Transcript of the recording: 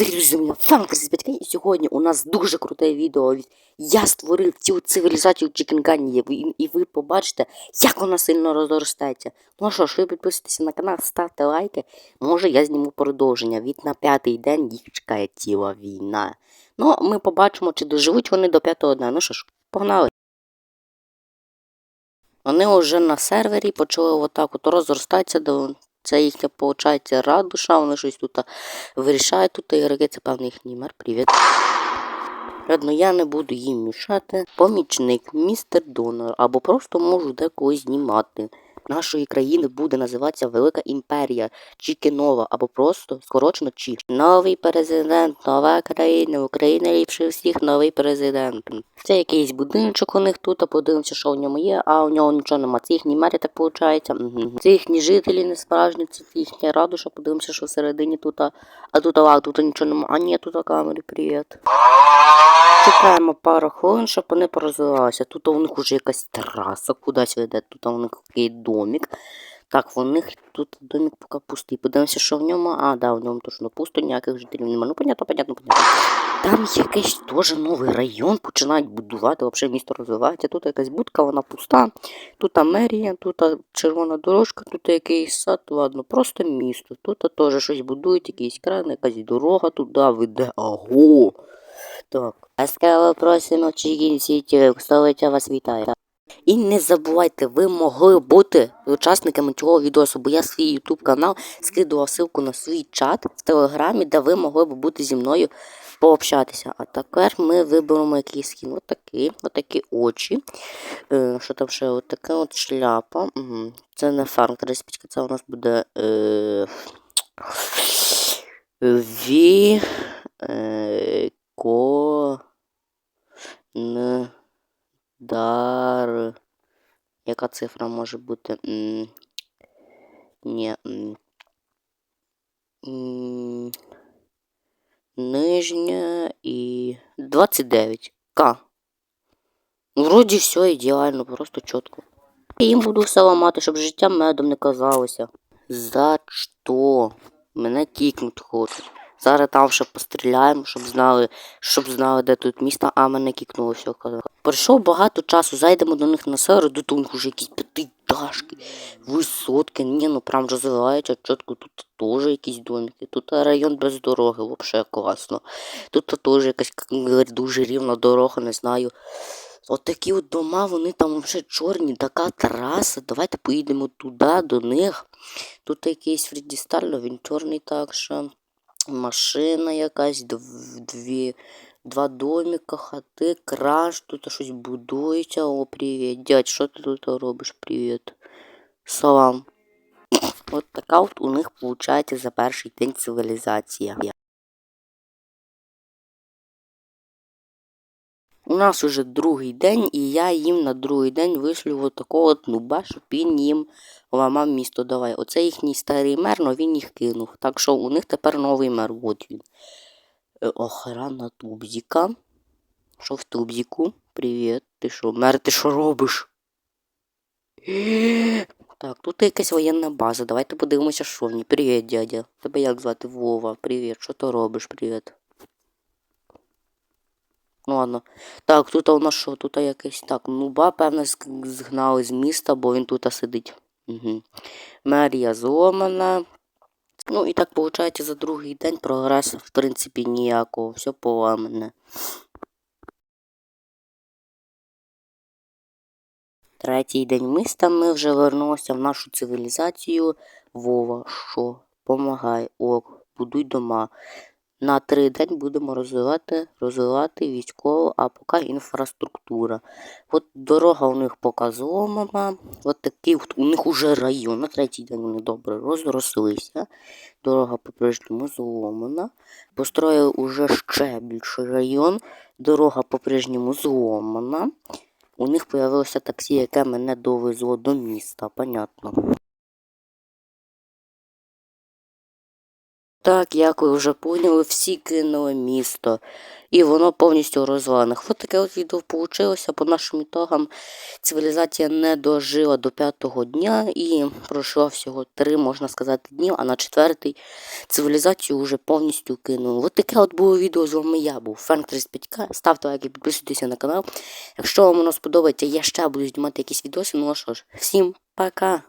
Привіт, друзі, мене Фанкерс з батька, і сьогодні у нас дуже круте відео. Я створив цю цивілізацію Чікенгані, і, ви побачите, як вона сильно розростається. Ну що ж, ви підписуйтесь на канал, ставте лайки. Може я зніму продовження. Від на п'ятий день їх чекає ціла війна. Ну, ми побачимо, чи доживуть вони до п'ятого дня. Ну що ж, погнали. Вони вже на сервері почали отак от розростатися до. Це їхня, виходить, радуша, вони щось тут вирішають тут ігроки, це певний їхній мер. Привіт. Радно, я не буду їм мішати. Помічник, містер Донор, або просто можу декого знімати. Нашої країни буде називатися Велика Імперія, Чікенова, або просто скорочено Чі. Новий президент, нова країна, Україна ліпше всіх, новий президент. Це якийсь будиночок у них тут, а подивимося, що в ньому є, а у нього нічого нема. Це їхній мері, так виходить. Угу. Це їхні жителі не справжні, це їхня радуша, подивимося, що всередині тут, а, тут, а тут нічого нема. А ні, тут камери, привіт. Чекаємо пару хвилин, щоб вони порозвивалися. Тут у них уже якась траса кудись веде, тут у них такий домик. Так, у них тут домик поки пустий. Подивимося, що в ньому. А, да, в ньому точно пусто, ніяких жителів немає. Ну, понятно, понятно, понятно. Там якийсь теж новий район починають будувати, взагалі місто розвивається. Тут якась будка, вона пуста. Тут мерія, тут червона дорожка, тут якийсь сад, ладно, просто місто. Тут теж щось будують, якийсь кран, якась дорога туди веде. Аго! Так. Ласкаво просимо в Чигін Сіті, вас вітає. І не забувайте, ви могли бути учасниками цього відео, бо я свій YouTube канал скидував ссылку на свій чат в телеграмі, де ви могли б бути зі мною пообщатися. А тепер ми виберемо якийсь скін. Отакий, отакі очі. Е, Що там ще? Отака от шляпа. Угу. Це не фарм респічка, це у нас буде. Е... Ві. Е... Ко. Н. Дар. Яка цифра може бути? Ні. Нижня і 29. К. Вроді все ідеально, просто чітко. Їм буду все ламати, щоб життя медом не казалося. За що? Мене кікнуть хочуть. Зараз там ще постріляємо, щоб знали, щоб знали, де тут місто, а мене кікнуло все. Пройшов багато часу, зайдемо до них на сервер, до них вже якісь п'ятиэтажки, висотки. Ні, ну прям розвивається чітко, тут теж якісь домики. Тут район без дороги, взагалі класно. Тут теж якась як дуже рівна дорога, не знаю. От такі от дома, вони там вже чорні, така траса. Давайте поїдемо туди, до них. Тут якийсь Фредістально, він чорний так що машина якась, дві, два домика, хати, краш, тут щось будується. О, привіт. Дядь, що ти тут робиш? Привіт. Салам. От така от у них виходить за перший день цивілізація. У нас уже другий день, і я їм на другий день вишлю от такого нуба, щоб він їм ламав місто. Давай. Оце їхній старий мер, але він їх кинув. Так що у них тепер новий мер. От він. Е, охрана Тубзіка. Що в Тубзіку? Привіт. Ти що, мер, ти що робиш? Так, тут якась воєнна база. Давайте подивимося, що в ній. Привіт, дядя. Тебе як звати Вова? Привіт, що ти робиш? Привіт. Ну ладно. Так, тут у нас що? Тут якийсь так. Нуба, певно, згнали з міста, бо він тут сидить. Угу. Мерія зломана. Ну і так, виходить, за другий день прогресу, в принципі, ніякого. Все поламане. Третій день міста ми вже вернулися в нашу цивілізацію. Вова, що? Помагай, ок, будуй дома. На три день будемо розвивати розвивати військову, а поки інфраструктура. От дорога у них поки зломана. От такий от у них уже район. На третій день вони добре розрослися. Дорога по-прежньому зломана. Построїли уже ще більший район. Дорога по-прежньому зломана. У них з'явилося таксі, яке мене довезло до міста, понятно. Так, як ви вже поняли, всі кинули місто. І воно повністю розвалене. Ось таке от відео вийшло. По нашим ітогам цивілізація не дожила до п'ятого дня і пройшло всього три, можна сказати, днів, а на четвертий цивілізацію вже повністю кинули. Ось таке от було відео. З вами я був Франк 35К. Ставте лайки, підписуйтесь на канал. Якщо вам воно сподобається, я ще буду знімати якісь відоси. Ну а що ж, всім пока!